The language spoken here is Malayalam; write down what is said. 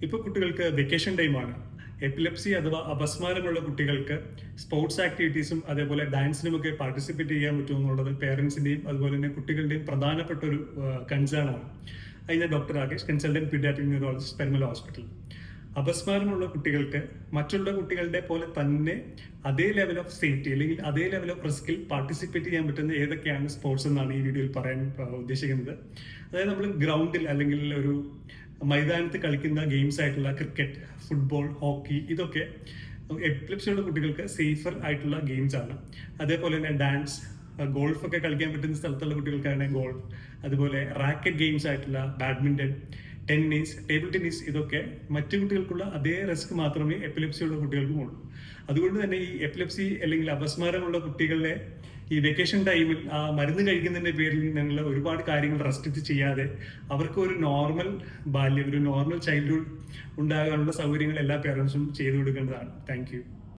ഇപ്പോൾ കുട്ടികൾക്ക് വെക്കേഷൻ ടൈമാണ് എപ്പിലെപ്സി അഥവാ അപസ്മാരമുള്ള കുട്ടികൾക്ക് സ്പോർട്സ് ആക്ടിവിറ്റീസും അതേപോലെ ഡാൻസിനുമൊക്കെ പാർട്ടിസിപ്പേറ്റ് ചെയ്യാൻ പറ്റുമെന്നുള്ളത് പേരൻസിന്റെയും അതുപോലെ തന്നെ കുട്ടികളുടെയും പ്രധാനപ്പെട്ട ഒരു കൺസേണാണ് അതിന് doctor Rakesh consultant paediatric neurologist Perumala hospital അപസ്മാരമുള്ള കുട്ടികൾക്ക് മറ്റുള്ള കുട്ടികളുടെ പോലെ തന്നെ അതേ ലെവൽ ഓഫ് സേഫ്റ്റി അല്ലെങ്കിൽ അതേ ലെവൽ ഓഫ് റിസ്കിൽ പാർട്ടിസിപ്പേറ്റ് ചെയ്യാൻ പറ്റുന്ന ഏതൊക്കെയാണ് സ്പോർട്സ് എന്നാണ് ഈ വീഡിയോയിൽ പറയാൻ ഉദ്ദേശിക്കുന്നത്. അതായത് നമ്മൾ ഗ്രൗണ്ടിൽ അല്ലെങ്കിൽ ഒരു മൈതാനത്ത് കളിക്കുന്ന ഗെയിംസ് ആയിട്ടുള്ള ക്രിക്കറ്റ് ഫുട്ബോൾ ഹോക്കി ഇതൊക്കെ എപ്പിലിപ്സിയുള്ള കുട്ടികൾക്ക് സേഫർ ആയിട്ടുള്ള ഗെയിംസ് ആണ്. അതേപോലെ തന്നെ ഡാൻസ് ഗോൾഫ് ഒക്കെ കളിക്കാൻ പറ്റുന്ന സ്ഥലത്തുള്ള കുട്ടികൾക്കാണ് ഗോൾഫ് അതുപോലെ റാക്കറ്റ് ഗെയിംസ് ആയിട്ടുള്ള ബാഡ്മിന്റൺ ടെന്നീസ് ടേബിൾ ടെന്നീസ് ഇതൊക്കെ മറ്റു കുട്ടികൾക്കുള്ള അതേ റിസ്ക് മാത്രമേ എപ്പിലെപ്സി ഉള്ള കുട്ടികൾക്കും ഉള്ളൂ. അതുകൊണ്ട് തന്നെ ഈ എപ്പിലെപ്സി അല്ലെങ്കിൽ അപസ്മാരമുള്ള കുട്ടികളെ ഈ വെക്കേഷൻ ടൈമിൽ ആ മരുന്ന് കഴിക്കുന്നതിന്റെ പേരിൽ ഞങ്ങൾ ഒരുപാട് കാര്യങ്ങൾ റെസ്ട്രിക്റ്റ് ചെയ്യാതെ അവർക്ക് ഒരു നോർമൽ ബാല്യം ഒരു നോർമൽ ചൈൽഡ്ഹുഡ് ഉണ്ടാകാനുള്ള സൗകര്യങ്ങൾ എല്ലാ പേരൻസും ചെയ്തു കൊടുക്കേണ്ടതാണ്. താങ്ക്